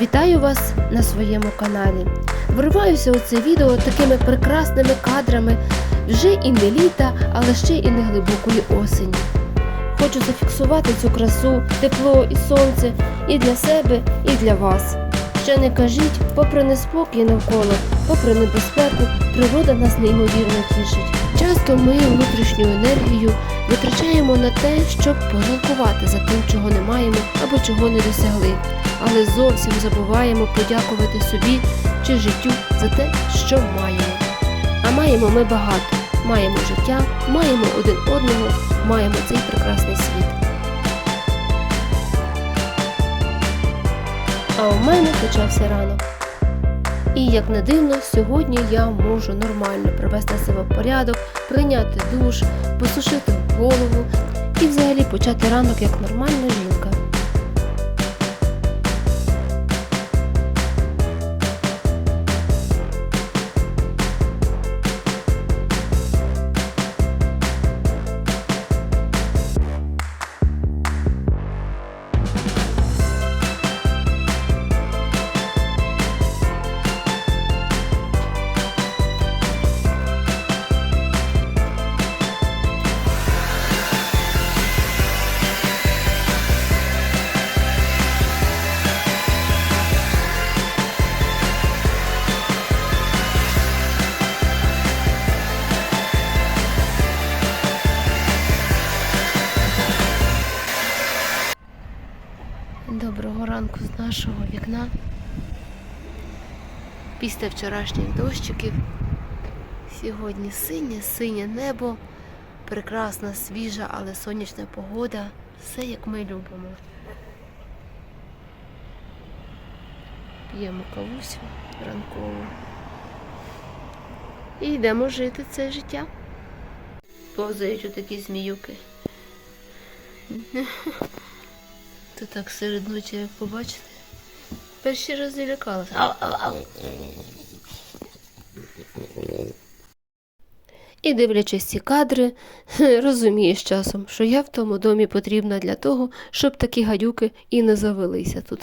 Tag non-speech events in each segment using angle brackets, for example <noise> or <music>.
Вітаю вас на своєму каналі. Вриваюся у це відео такими прекрасними кадрами вже і не літа, але ще і не глибокої осені. Хочу зафіксувати цю красу, тепло і сонце і для себе, і для вас. Ще не кажіть, попри неспокій навколо, попри небезпеку, природа нас неймовірно тішить. Часто ми внутрішню енергію витрачаємо на те, щоб пожалкувати за тим, чого не маємо або чого не досягли, але зовсім забуваємо подякувати собі чи життю за те, що маємо. А маємо ми багато. Маємо життя, маємо один одного, маємо цей прекрасний світ. А у мене почався ранок. І як не дивно, сьогодні я можу нормально привести себе в порядок, прийняти душ, посушити голову і взагалі почати ранок як нормальна жінка. Нашого вікна. Після вчорашніх дощиків. Сьогодні синє, синє небо, прекрасна, свіжа, але сонячна погода. Все як ми любимо. П'ємо кавусю ранкову. І йдемо жити це життя. Повзають такі зміюки. То так серед ночі, як побачите. Перші рази лякалася. Ау, ау, ау. І дивлячись ці кадри, <laughs> розумієш часом, що я в тому домі потрібна для того, щоб такі гадюки і не завелися тут.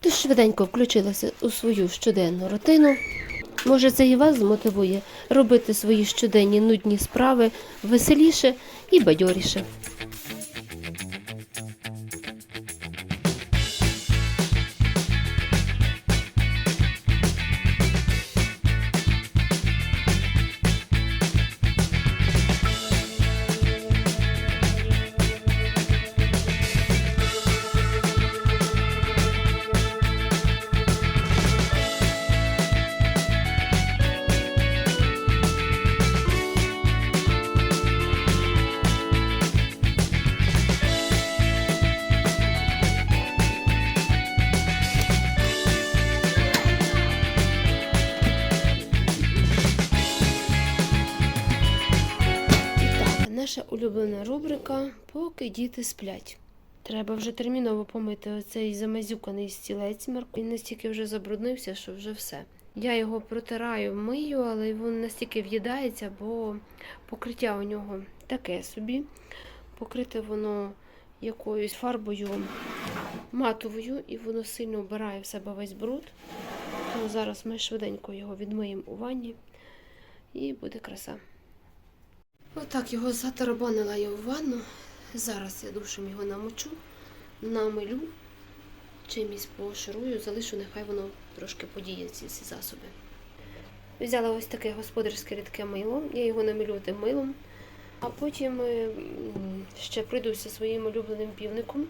Тож швиденько включилася у свою щоденну рутину. Може, це і вас змотивує робити свої щоденні нудні справи веселіше і бадьоріше. Улюблена рубрика Поки діти сплять. Треба вже терміново помити оцей замазюканий стілець. Він настільки вже забруднився, що вже все. Я його протираю, мию, але він настільки в'їдається, бо покриття у нього таке собі. Покрите воно якоюсь фарбою матовою, і воно сильно вбирає в себе весь бруд. Тому зараз ми швиденько його відмиємо у ванні і буде краса. Отак його затарабанила я в ванну. Зараз я душем його намочу, намилю, чимось поширую, залишу, нехай воно трошки подіє ці всі засоби. Взяла ось таке господарське рідке мило, я його намилю тим милом, а потім ще прийду зі своїм улюбленим півником.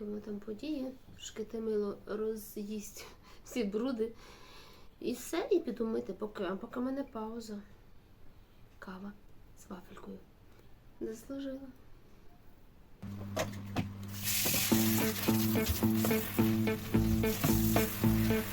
Поки там подіє, трошки те мило роз'їсть <laughs> всі бруди. І все, і піду мити, поки, а поки мене пауза. Кава з вафелькою. Заслужила. Так,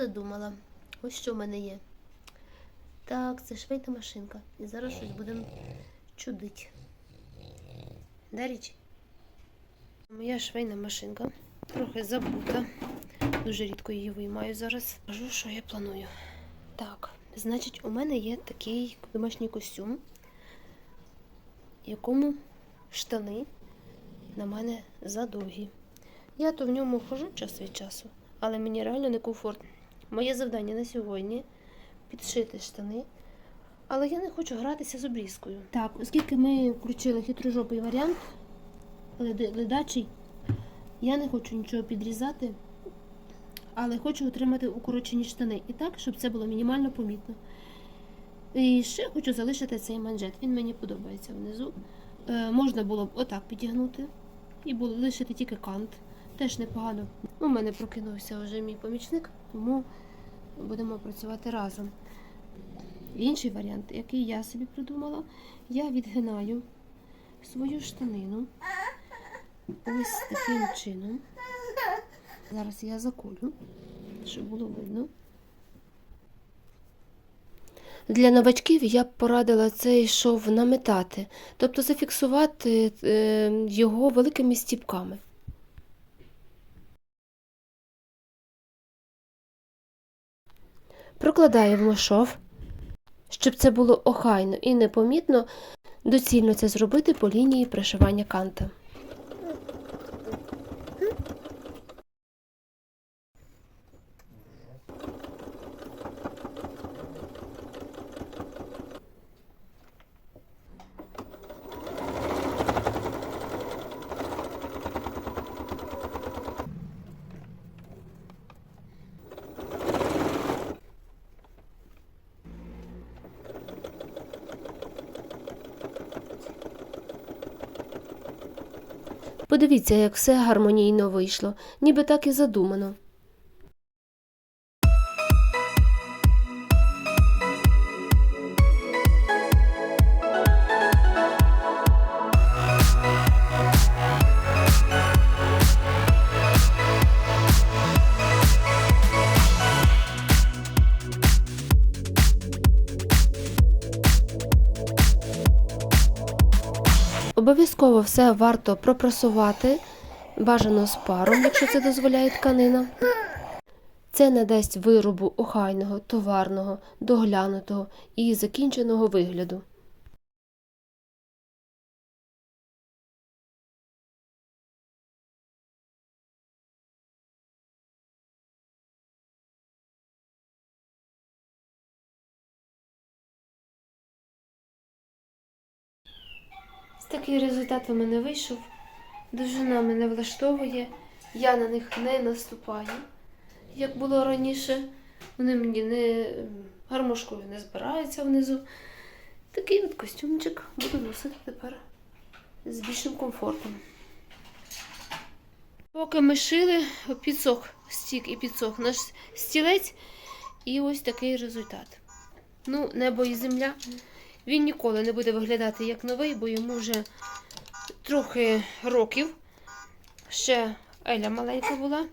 задумала? Ось що в мене є. Так, це швейна машинка. І зараз щось будемо чудити. Да, річ? Моя швейна машинка. Трохи забута. Дуже рідко її виймаю зараз. Кажу, що я планую. Так, значить, у мене є такий домашній костюм, якому штани на мене задовгі. Я то в ньому хожу час від часу, але мені реально некомфортно. Моє завдання на сьогодні підшити штани, але я не хочу гратися з обрізкою. Так, оскільки ми включили хитрожопий варіант, ледачий, я не хочу нічого підрізати, але хочу отримати укорочені штани і так, щоб це було мінімально помітно. І ще хочу залишити цей манжет. Він мені подобається внизу. Е, можна було б отак підігнути і було лишити тільки кант. Теж непогано. У мене прокинувся вже мій помічник, тому будемо працювати разом. Інший варіант, який я собі придумала, я відгинаю свою штанину ось таким чином. Зараз я заколю, щоб було видно. Для новачків я б порадила цей шов наметати, тобто зафіксувати е, його великими стіпками. Прокладаємо шов, щоб це було охайно і непомітно, доцільно це зробити по лінії пришивання канта. Подивіться, як все гармонійно вийшло, ніби так і задумано. Обов'язково все варто пропрасувати, бажано з паром, якщо це дозволяє тканина. Це надасть виробу охайного, товарного, доглянутого і закінченого вигляду. Такий результат у мене вийшов. Довжина мене влаштовує, я на них не наступаю, як було раніше. Вони мені не гармошкою не збираються внизу. Такий от костюмчик буду носити тепер з більшим комфортом. Поки ми шили, підсох стік і підсох наш стілець, і ось такий результат. Ну, небо і земля. Він ніколи не буде виглядати як новий, бо йому вже трохи років. Ще Еля маленька була.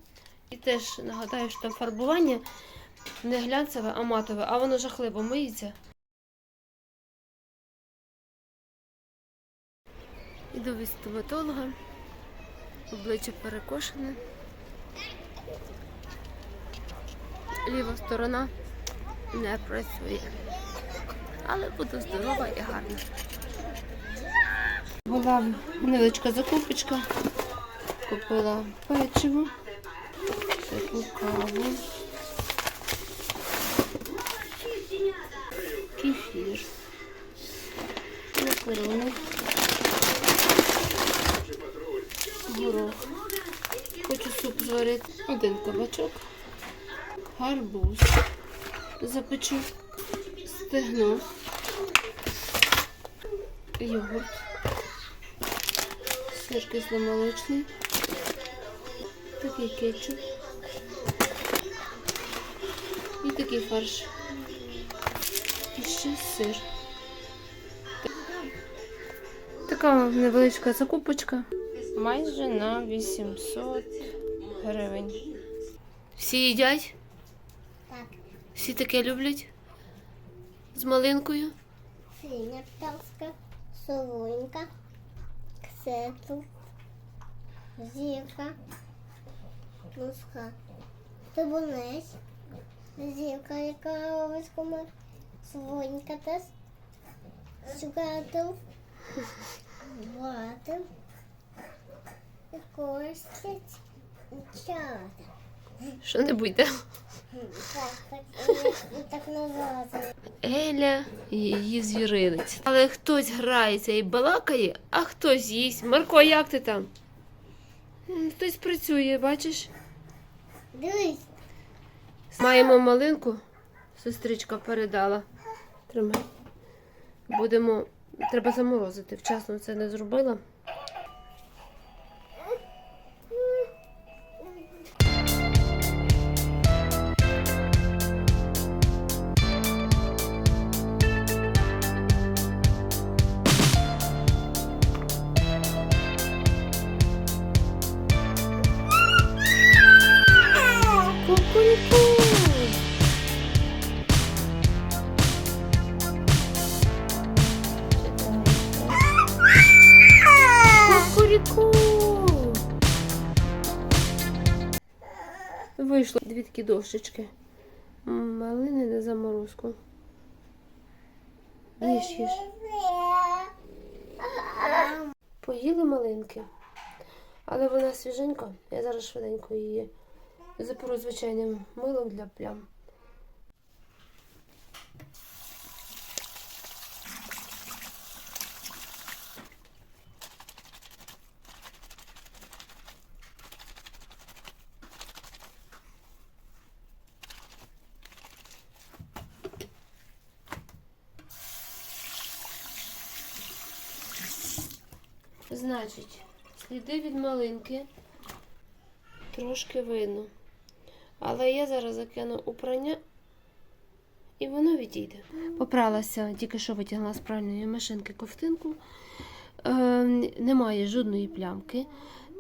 І теж нагадаю, що там фарбування не глянцеве, а матове, а воно жахливо миється. Іду від стоматолога. Обличчя перекошене. ліва сторона не працює. Але буду здорова і гарна. Була невеличка закупочка. Купила печиво, таку каву, кефір, макарони, горох. Хочу суп зварити. Один кабачок, гарбуз запечу, стегно, йогурт, сир кисломолочний, такий кетчуп і такий фарш. І ще сир. Така невеличка закупочка. Майже на 800 гривень. Всі їдять? Так, Всі таке люблять? З малинкою? синя пташка, солонька, ксету, зірка, муска, табунець, зірка, яка робить комар, солонька теж, шукател, ватер, костять, чата. Що не буде? Еля і її звіринець. Але хтось грається і балакає, а хтось їсть. Марко, як ти там? Хтось працює, бачиш? Дивись, Маємо малинку, сестричка передала. Тримай. Будемо. Треба заморозити. Вчасно це не зробила. Такі дощечки. Малини на заморозку. Їж, їж. Поїли малинки. Але вона свіженька. Я зараз швиденько її запору звичайним милом для плям. Значить, сліди від малинки трошки видно. Але я зараз закину у прання і воно відійде. Попралася, тільки що витягла з пральної машинки ковтинку. Е, немає жодної плямки.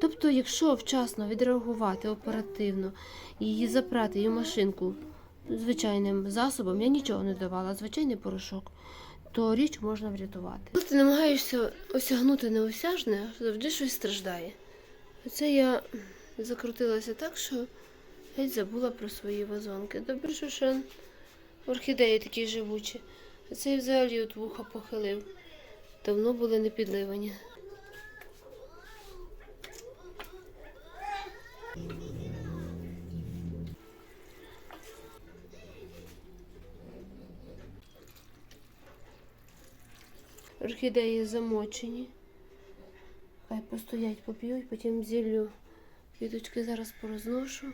Тобто, якщо вчасно відреагувати оперативно, її запрати в машинку звичайним засобом, я нічого не давала, звичайний порошок, то річ можна врятувати. Коли ти намагаєшся осягнути неосяжне, завжди щось страждає. Оце я закрутилася так, що геть забула про свої вазонки. Добре, що ще орхідеї такі живучі. А цей взагалі от вуха похилив. Давно були не підливані. Орхідеї замочені. Хай постоять, поп'ють, потім зіллю квіточки зараз порозношу.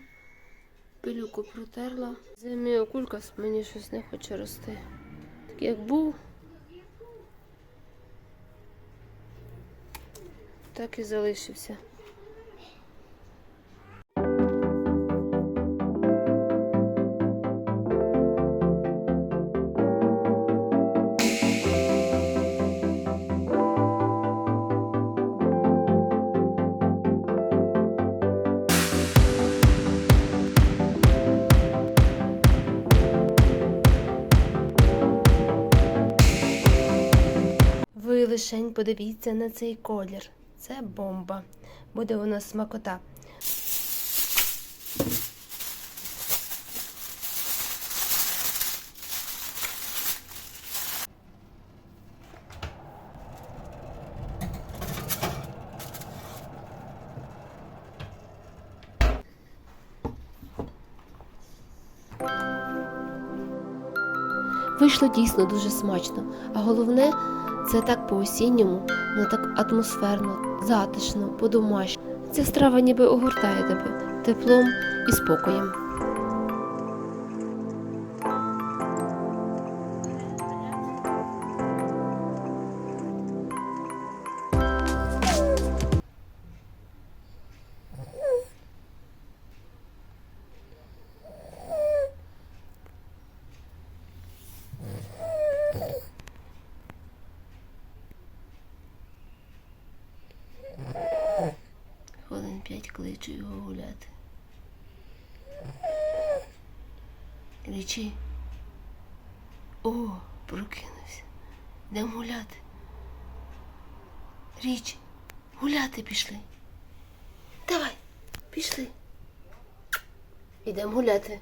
Пилюку протерла. Земіокулькас мені щось не хоче рости. Так як був, так і залишився. лишень подивіться на цей колір. Це бомба. Буде у нас смакота. Вийшло дійсно дуже смачно, а головне це так по-осінньому, воно так атмосферно, затишно, по-домашньому. Ця страва ніби огортає тебе теплом і спокоєм. П'ять кличу його гуляти. Кричи. О, прокинувся. Йдемо гуляти. Річ, гуляти пішли. Давай, пішли. Ідемо гуляти.